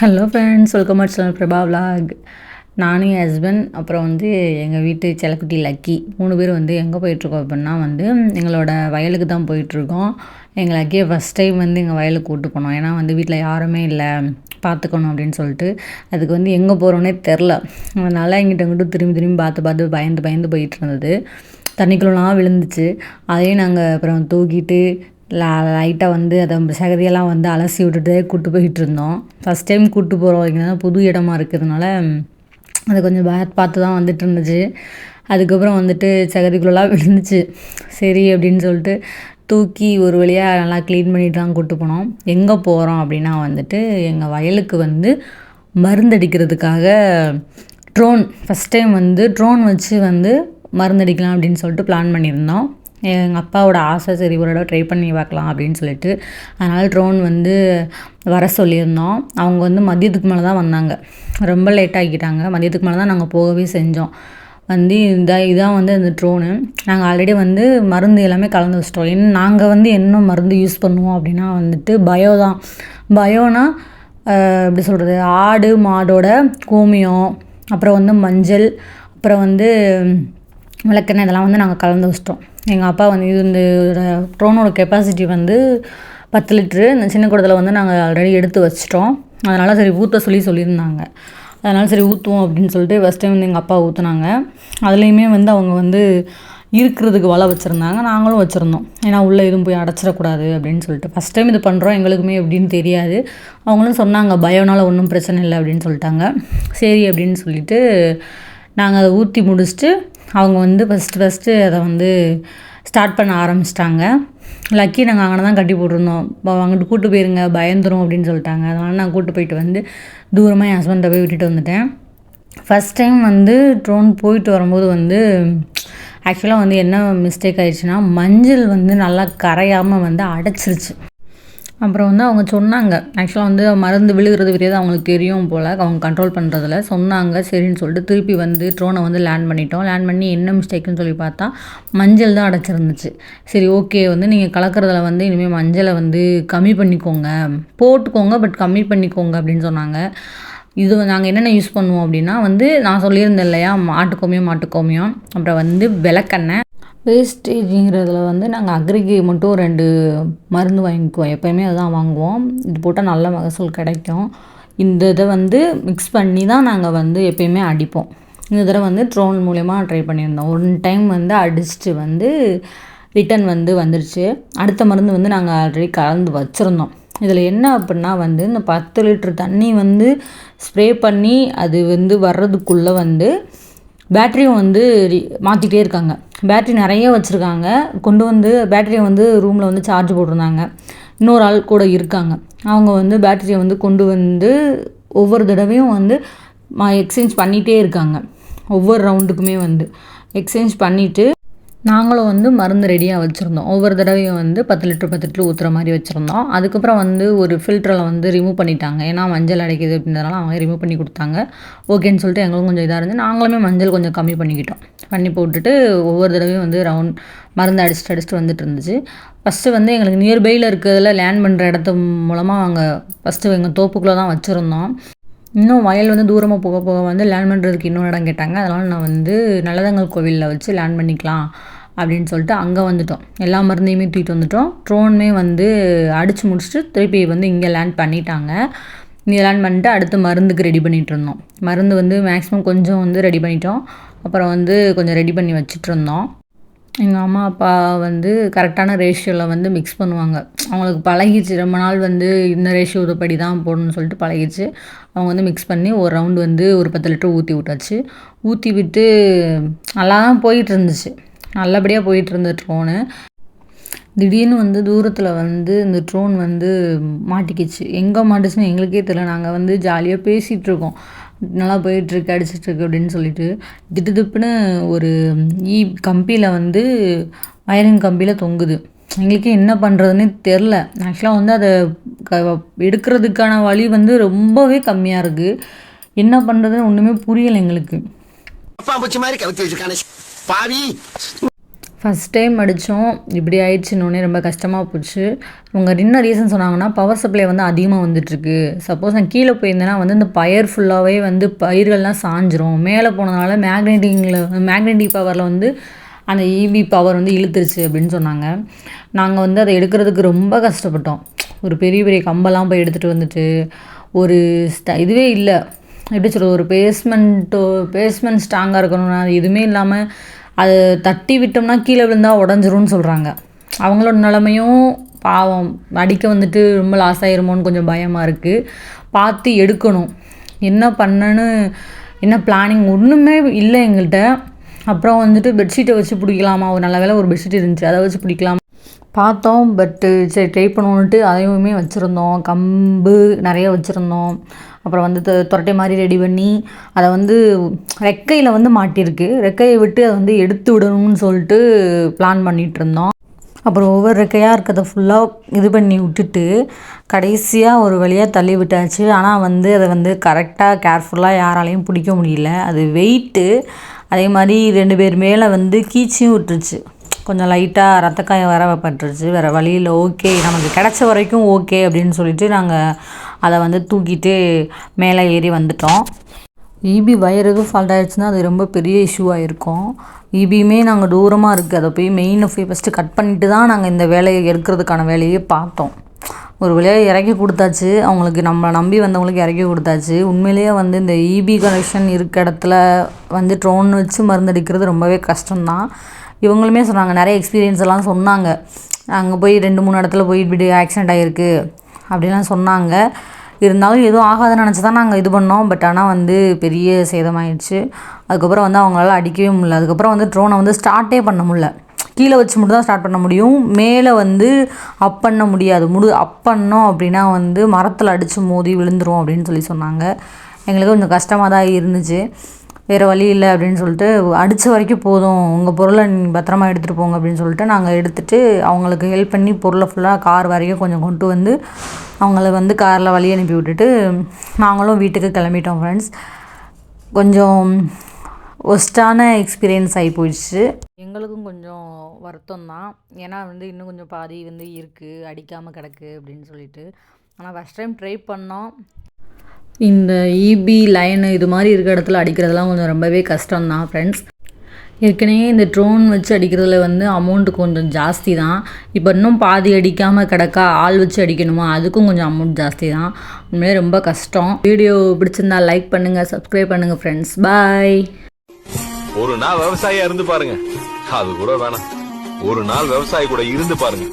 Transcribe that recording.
Hello friends welcome at channel Prabha vlog நானும் என் husband அப்புறம் வந்து எங்கள் வீட்டு செல்லக்குட்டி லக்கி மூணு பேர் வந்து எங்கே போயிட்டுருக்கோம். அப்படின்னா வந்து எங்களோட வயலுக்கு தான் போயிட்டுருக்கோம். எங்கள் லக்கியை ஃபஸ்ட் டைம் வந்து எங்கள் வயலுக்கு கூப்பிட்டு போனோம். ஏன்னா வந்து வீட்டில் யாருமே இல்லை. பார்த்துக்கணும் அப்படின்னு சொல்லிட்டு அதுக்கு வந்து எங்கே போகிறோன்னே தெரில அதனால் எங்கிட்ட எங்கிட்ட திரும்பி திரும்பி பார்த்து பார்த்து பயந்து பயந்து போயிட்டு இருந்தது. தண்ணிக்குள்ளலாம் விழுந்துச்சு. அதையும் நாங்கள் அப்புறம் தூக்கிட்டு லைட்டாக வந்து அதை சகதியெல்லாம் வந்து அலசி விட்டுட்டு கூப்பிட்டு போயிட்டு இருந்தோம். ஃபஸ்ட் டைம் கூப்பிட்டு போகிறோம் இங்கே புது இடமா இருக்கிறதுனால அது கொஞ்சம் பய பார்த்து தான் வந்துட்டு இருந்துச்சு. அதுக்கப்புறம் வந்துட்டு சகதிக்குள்ளெல்லாம் விழுந்துச்சு. சரி அப்படின்னு சொல்லிட்டு தூக்கி ஒரு வழியாக நல்லா க்ளீன் பண்ணிட்டு தான் கூப்பிட்டு போனோம். எங்கே போகிறோம் அப்படின்னா வந்துட்டு எங்கள் வயலுக்கு வந்து மருந்தடிக்கிறதுக்காக ட்ரோன் ஃபஸ்ட் டைம் வந்து ட்ரோன் வச்சு வந்து மருந்தடிக்கலாம் அப்படின்னு சொல்லிட்டு பிளான் பண்ணியிருந்தோம். எங்கள் அப்பாவோட ஆசை சரி ஒரு தடவை ட்ரை பண்ணி பார்க்கலாம் அப்படின்னு சொல்லிட்டு அதனால் ட்ரோன் வந்து வர சொல்லியிருந்தோம். அவங்க வந்து மதியத்துக்கு மேலே தான் வந்தாங்க. ரொம்ப லேட் ஆகிட்டாங்க மதியத்துக்கு மேலே தான் நாங்கள் போகவே செஞ்சோம். வந்து இதான் இதான் வந்து இந்த ட்ரோனு நாங்கள் ஆல்ரெடி வந்து மருந்து எல்லாமே கலந்து வச்சிட்டோம். என் நாங்கள் வந்து என்ன மருந்து யூஸ் பண்ணுவோம் அப்படின்னா வந்துட்டு பயோ தான். பயோனா எப்படி சொல்கிறது ஆடு மாடோட கோமியம் அப்புறம் வந்து மஞ்சள் அப்புறம் வந்து விளக்கெண்ணெய் இதெல்லாம் வந்து நாங்கள் கலந்து வச்சிட்டோம். எங்கள் அப்பா வந்து இது இந்த ட்ரோனோட கெப்பாசிட்டி வந்து பத்து லிட்ரு இந்த சின்ன குடத்தில் வந்து நாங்கள் ஆல்ரெடி எடுத்து வச்சிட்டோம். அதனால் சரி ஊற்ற சொல்லி சொல்லியிருந்தாங்க. அதனால் சரி ஊற்றுவோம் அப்படின்னு சொல்லிட்டு ஃபஸ்ட் டைம் வந்து எங்கள் அப்பா ஊற்றுனாங்க அதுலேயுமே வந்து அவங்க வந்து இருக்கிறதுக்கு வலை வச்சுருந்தாங்க. நாங்களும் வச்சுருந்தோம். ஏன்னா உள்ளே எதுவும் போய் அடைச்சிடக்கூடாது அப்படின்னு சொல்லிட்டு. ஃபஸ்ட் டைம் இது பண்ணுறோம் எங்களுக்குமே எப்படின்னு தெரியாது. அவங்களும் சொன்னாங்க பயம்னால ஒன்றும் பிரச்சனை இல்லை அப்படின்னு சொல்லிட்டாங்க. சரி அப்படின்னு சொல்லிட்டு நாங்கள் அதை ஊற்றி முடிச்சுட்டு அவங்க வந்து ஃபஸ்ட்டு ஃபஸ்ட்டு அதை வந்து ஸ்டார்ட் பண்ண ஆரம்பிச்சிட்டாங்க. லக்கி நாங்கள் அங்கே தான் கட்டி போட்டிருந்தோம். இப்போ அங்கிட்டு கூப்பிட்டு போயிருங்க பயந்துரும் அப்படின்னு சொல்லிட்டாங்க. அதனால் நான் கூப்பிட்டு போயிட்டு வந்து தூரமாக என் ஹஸ்பண்டை போய் விட்டுட்டு வந்துட்டேன். ஃபஸ்ட் டைம் வந்து ட்ரோன் போயிட்டு வரும்போது வந்து ஆக்சுவலாக வந்து என்ன மிஸ்டேக் ஆயிடுச்சுன்னா மஞ்சள் வந்து நல்லா கரையாமல் வந்து அடைச்சிருச்சு. அப்புறம் வந்து அவங்க சொன்னாங்க. ஆக்சுவலாக வந்து மருந்து விழுகிறது வரையாது அவங்களுக்கு தெரியும் போல். அவங்க கண்ட்ரோல் பண்ணுறதுல சொன்னாங்க சரின்னு சொல்லிட்டு திருப்பி வந்து ட்ரோனை வந்து லேண்ட் பண்ணிட்டோம். லேண்ட் பண்ணி என்ன மிஸ்டேக்குன்னு சொல்லி பார்த்தா மஞ்சள் தான் அடைச்சிருந்துச்சு. சரி ஓகே வந்து நீங்கள் கலக்கிறதுல வந்து இனிமேல் மஞ்சளை வந்து கம்மி பண்ணிக்கோங்க. போட்டுக்கோங்க பட் கம்மி பண்ணிக்கோங்க அப்படின்னு சொன்னாங்க. இது நாங்கள் என்னென்ன யூஸ் பண்ணுவோம் அப்படின்னா வந்து நான் சொல்லியிருந்தேன் இல்லையா மாட்டுக்கோமியம் மாட்டுக்கோமியம். அப்புறம் வந்து விளக்கெண்ணெய். வேஸ்டேஜுங்கிறதுல வந்து நாங்கள் அக்ரிக்கு மட்டும் ரெண்டு மருந்து வாங்கிக்குவோம். எப்போயுமே அதுதான் வாங்குவோம். இது போட்டால் நல்ல மகசூல் கிடைக்கும். இந்த இதை வந்து மிக்ஸ் பண்ணி தான் நாங்கள் வந்து எப்பயுமே அடிப்போம். இந்த தடவை வந்து ட்ரோன் மூலயமா ட்ரை பண்ணியிருந்தோம். ஒன் டைம் வந்து அடிச்சுட்டு வந்து ரிட்டன் வந்து வந்துடுச்சு அடுத்த மருந்து வந்து நாங்கள் ஆல்ரெடி கலந்து வச்சுருந்தோம். இதில் என்ன அப்படின்னா வந்து இந்த பத்து லிட்ரு தண்ணி வந்து ஸ்ப்ரே பண்ணி அது வந்து வர்றதுக்குள்ளே வந்து பேட்ரியும் வந்து மாற்றிக்கிட்டே இருக்காங்க. பேட்ரி நிறைய வச்சுருக்காங்க. கொண்டு வந்து பேட்டரியை வந்து ரூமில் வந்து சார்ஜ் போட்டிருந்தாங்க. இன்னொரு ஆள் கூட இருக்காங்க. அவங்க வந்து பேட்டரியை வந்து கொண்டு வந்து ஒவ்வொரு தடவையும் வந்து எக்ஸ்சேஞ்ச் பண்ணிகிட்டே இருக்காங்க. ஒவ்வொரு ரவுண்டுக்குமே வந்து. எக்ஸ்சேஞ்ச் பண்ணிவிட்டு நாங்களும் வந்து மருந்து ரெடியாக வச்சுருந்தோம். ஒவ்வொரு தடவையும் வந்து பத்து லிட்டர் பத்து லிட்டர் ஊற்றுற மாதிரி வச்சுருந்தோம். அதுக்கப்புறம் வந்து ஒரு ஃபில்டரில் வந்து ரிமூவ் பண்ணிட்டாங்க. ஏன்னா மஞ்சள் அடைக்குது அப்படின்றதுனால அவங்க ரிமூவ் பண்ணி கொடுத்தாங்க. ஓகேன்னு சொல்லிட்டு எங்களுக்கும் கொஞ்சம் இதாக இருந்து நாங்களுமே மஞ்சள் கொஞ்சம் கம்மி பண்ணிக்கிட்டோம். பண்ணி போட்டுட்டு ஒவ்வொரு தடவையும் வந்து ரவுண்ட் மருந்து அடிச்சுட்டு அடிச்சுட்டு வந்துட்டு இருந்துச்சு. ஃபஸ்ட்டு வந்து எங்களுக்கு நியர்பையில் இருக்கிறதுல லேண்ட் பண்ணுற இடத்து மூலமாக அவங்க ஃபஸ்ட்டு எங்கள் தோப்புக்குள்ளே தான் வச்சுருந்தோம். இன்னும் வயல் வந்து தூரமாக போக போக வந்து லேண்ட் பண்ணுறதுக்கு இன்னொரு இடம் கேட்டாங்க. அதனால் நான் வந்து நல்லதங்கல் கோவிலில் வச்சு லேண்ட் பண்ணிக்கலாம் அப்படின்னு சொல்லிட்டு அங்கே வந்துட்டோம். எல்லா மருந்தையுமே தூக்கிட்டு வந்துட்டோம். ட்ரோனுமே வந்து அடித்து முடிச்சுட்டு திருப்பி வந்து இங்கே லேண்ட் பண்ணிட்டாங்க. இங்கே லேண்ட் பண்ணிட்டு அடுத்து மருந்துக்கு ரெடி பண்ணிகிட்டு இருந்தோம். மருந்து வந்து மேக்ஸிமம் கொஞ்சம் வந்து ரெடி பண்ணிட்டோம். அப்புறம் வந்து கொஞ்சம் ரெடி பண்ணி வச்சுட்டு இருந்தோம். எங்கள் அம்மா அப்பா வந்து கரெக்டான ரேஷியோவில் வந்து மிக்ஸ் பண்ணுவாங்க. அவங்களுக்கு பழகிச்சு ரொம்ப நாள் வந்து இந்த ரேஷியோ படி தான் போடணும்னு சொல்லிட்டு பழகிச்சு அவங்க வந்து மிக்ஸ் பண்ணி ஒரு ரவுண்டு வந்து ஒரு பத்து லிட்டர் ஊற்றி விட்டாச்சு. ஊற்றி விட்டு நல்லா தான் போயிட்டு இருந்துச்சு நல்லபடியாக போயிட்டு இருந்த ட்ரோனு திடீர்னு வந்து தூரத்தில் வந்து இந்த ட்ரோன் வந்து மாட்டிக்கிச்சு. எங்கே மாட்டுச்சுன்னு எங்களுக்கே தெரியல. நாங்கள் வந்து ஜாலியாக பேசிகிட்ருக்கோம் நல்லா போயிட்டுருக்கு அடிச்சிட்ருக்கு அப்படின்னு சொல்லிட்டு திடுதிப்புன்னு ஒரு ஈ கம்பியில் வந்து அயரன் கம்பியில் தொங்குது. எங்களுக்கே என்ன பண்ணுறதுன்னு தெரில ஆக்சுவலாக வந்து அதை க எடுக்கிறதுக்கான வழி வந்து ரொம்பவே கம்மியாக இருக்குது என்ன பண்ணுறதுன்னு ஒன்றுமே புரியலை எங்களுக்கு. அப்பா பாவி. ஃபஸ்ட் டைம் அடித்தோம் இப்படி ஆயிடுச்சுன்னொடனே ரொம்ப கஷ்டமாக போச்சு. அவங்க என்ன ரீசன் சொன்னாங்கன்னா பவர் சப்ளை வந்து அதிகமாக வந்துட்டுருக்கு. சப்போஸ் நான் கீழே போயிருந்தேன்னா வந்து இந்த பயிர் ஃபுல்லாகவே வந்து பயிர்கள்லாம் சாஞ்சிரும். மேலே போனதுனால மேக்னெட்டிங்கில் மேக்னெட்டிக் பவரில் வந்து அந்த ஈவி பவர் வந்து இழுத்துருச்சு அப்படின்னு சொன்னாங்க. நாங்கள் வந்து அதை எடுக்கிறதுக்கு ரொம்ப கஷ்டப்பட்டோம். ஒரு பெரிய பெரிய கம்பெல்லாம் போய் எடுத்துகிட்டு வந்துட்டு ஒரு ஸ்ட இதுவே இல்லை. எப்படி சொல்கிறது ஒரு பேஸ்மெண்ட்டோ பேஸ்மெண்ட் ஸ்ட்ராங்காக இருக்கணும்னா அது எதுவுமே இல்லாமல் அது தட்டி விட்டோம்னா கீழே விழுந்தால் உடஞ்சிரும்னு சொல்கிறாங்க அவங்களோட நிலமையும் பாவம். அடிக்க வந்துட்டு ரொம்ப லாஸ் ஆயிருமோன்னு கொஞ்சம் பயமாக இருக்குது பார்த்து எடுக்கணும். என்ன பண்ணேன்னு என்ன பிளானிங் ஒன்றுமே இல்லை எங்கள்கிட்ட அப்புறம் வந்துட்டு பெட்ஷீட்டை வச்சு பிடிக்கலாமா? ஒரு நல்ல வேளை ஒரு பெட்ஷீட் இருந்துச்சு. அதை வச்சு பிடிக்கலாம்? பார்த்தோம் பட்டு சரி ட்ரை பண்ணுவோன்ட்டு அதையுமே வச்சுருந்தோம். கம்பு நிறைய வச்சுருந்தோம். அப்புறம் வந்து துரட்டை மாதிரி ரெடி பண்ணி அதை வந்து ரெக்கையில் வந்து மாட்டியிருக்கு. ரெக்கையை விட்டு அதை வந்து எடுத்து விடணும்னு சொல்லிட்டு பிளான் பண்ணிகிட்டு இருந்தோம் அப்புறம் ஒவ்வொரு ரெக்கையாக இருக்கிறத ஃபுல்லாக இது பண்ணி விட்டுட்டு கடைசியாக ஒரு வழியாக தள்ளி விட்டாச்சு. ஆனால் வந்து அதை வந்து கரெக்டாக கேர்ஃபுல்லாக யாராலையும் பிடிக்க முடியல. அது வெயிட்டு அதே மாதிரி ரெண்டு பேர் மேலே வந்து கீச்சியும் விட்டுருச்சு. கொஞ்சம் லைட்டாக ரத்தக்காயம் வர பட்டுருச்சு. வேறு வழியில் ஓகே நமக்கு கிடச்ச வரைக்கும் ஓகே அப்படின்னு சொல்லிட்டு நாங்கள் அதை வந்து தூக்கிட்டு மேலே ஏறி வந்துட்டோம். ஈபி வயர் எதுவும் ஃபால்ட் ஆகிடுச்சுன்னா அது ரொம்ப பெரிய இஷ்யூவாக இருக்கும் ஈபியுமே நாங்கள் தூரமாக இருக்குது அதை போய் மெயினை போய் ஃபஸ்ட்டு கட் பண்ணிட்டு தான் நாங்கள் இந்த வேலையை எடுக்கிறதுக்கான வேலையே பார்த்தோம். ஒரு வழியாக இறக்கி கொடுத்தாச்சு. அவங்களுக்கு நம்மளை நம்பி வந்தவங்களுக்கு இறக்கி கொடுத்தாச்சு. உண்மையிலேயே வந்து இந்த இபி கனெக்ஷன் இருக்க இடத்துல வந்து ட்ரோன் வச்சு மருந்தடிக்கிறது ரொம்பவே கஷ்டம்தான். இவங்களுமே சொன்னாங்க நிறைய எக்ஸ்பீரியன்ஸ் எல்லாம் சொன்னாங்க. அங்கே போய் ரெண்டு மூணு இடத்துல போய் இப்படி ஆக்சிடெண்ட் ஆகிருக்கு அப்படிலாம் சொன்னாங்க. இருந்தாலும் எதுவும் ஆகாதுன்னு நினச்சி தான் நாங்கள் இது பண்ணோம். பட் ஆனால் வந்து பெரிய சேதமாயிடுச்சு. அதுக்கப்புறம் வந்து அவங்களால அடிக்கவே முடியல. அதுக்கப்புறம் வந்து ட்ரோனை வந்து ஸ்டார்ட்டே பண்ண முடியல. கீழே வச்சு மட்டும் தான் ஸ்டார்ட் பண்ண முடியும். மேலே வந்து அப் பண்ண முடியாது. முடு அப் பண்ணோம் அப்படின்னா வந்து மரத்தில் அடித்து மோதி விழுந்துரும் அப்படின்னு சொல்லி சொன்னாங்க. எங்களுக்கு கொஞ்சம் கஷ்டமாக தான் இருந்துச்சு. வேறு வழி இல்லை அப்படின்னு சொல்லிட்டு அடித்த வரைக்கும் போதும் உங்கள் பொருளை நீங்கள் பத்திரமா எடுத்துகிட்டு போங்க அப்படின்னு சொல்லிட்டு நாங்கள் எடுத்துகிட்டு அவங்களுக்கு ஹெல்ப் பண்ணி பொருளை ஃபுல்லாக கார் வரைக்கும் கொஞ்சம் கொண்டு வந்து அவங்கள வந்து காரில் வழி அனுப்பி விட்டுட்டு நாங்களும் வீட்டுக்கு கிளம்பிட்டோம் ஃப்ரெண்ட்ஸ் கொஞ்சம் ஒஸ்டான எக்ஸ்பீரியன்ஸ் ஆகி போயிடுச்சு. எங்களுக்கும் கொஞ்சம் வருத்தம் தான். ஏன்னா வந்து இன்னும் கொஞ்சம் பாதி வந்து இருக்குது அடிக்காமல் கிடக்கு அப்படின்னு சொல்லிட்டு. ஆனால் ஃபஸ்ட் டைம் ட்ரை பண்ணோம். இந்த இபி லைனு இது மாதிரி இருக்கிற இடத்துல அடிக்கிறதுலாம் கொஞ்சம் ரொம்பவே கஷ்டம்தான் ஃப்ரெண்ட்ஸ் ஏற்கனவே இந்த ட்ரோன் வச்சு அடிக்கிறதுல வந்து அமௌண்ட்டு கொஞ்சம் ஜாஸ்தி தான் இப்போ இன்னும் பாதி அடிக்காமல் கிடக்கா ஆள் வச்சு அடிக்கணுமா? அதுக்கும் கொஞ்சம் அமௌண்ட் ஜாஸ்தி தான் உண்மையிலே ரொம்ப கஷ்டம். வீடியோ பிடிச்சிருந்தா லைக் பண்ணுங்கள் சப்ஸ்கிரைப் பண்ணுங்கள் ஃப்ரெண்ட்ஸ் பாய் ஒரு நாள் விவசாயியாக இருந்து பாருங்க. அது கூட வேணாம். ஒரு நாள் விவசாயி கூட இருந்து பாருங்க.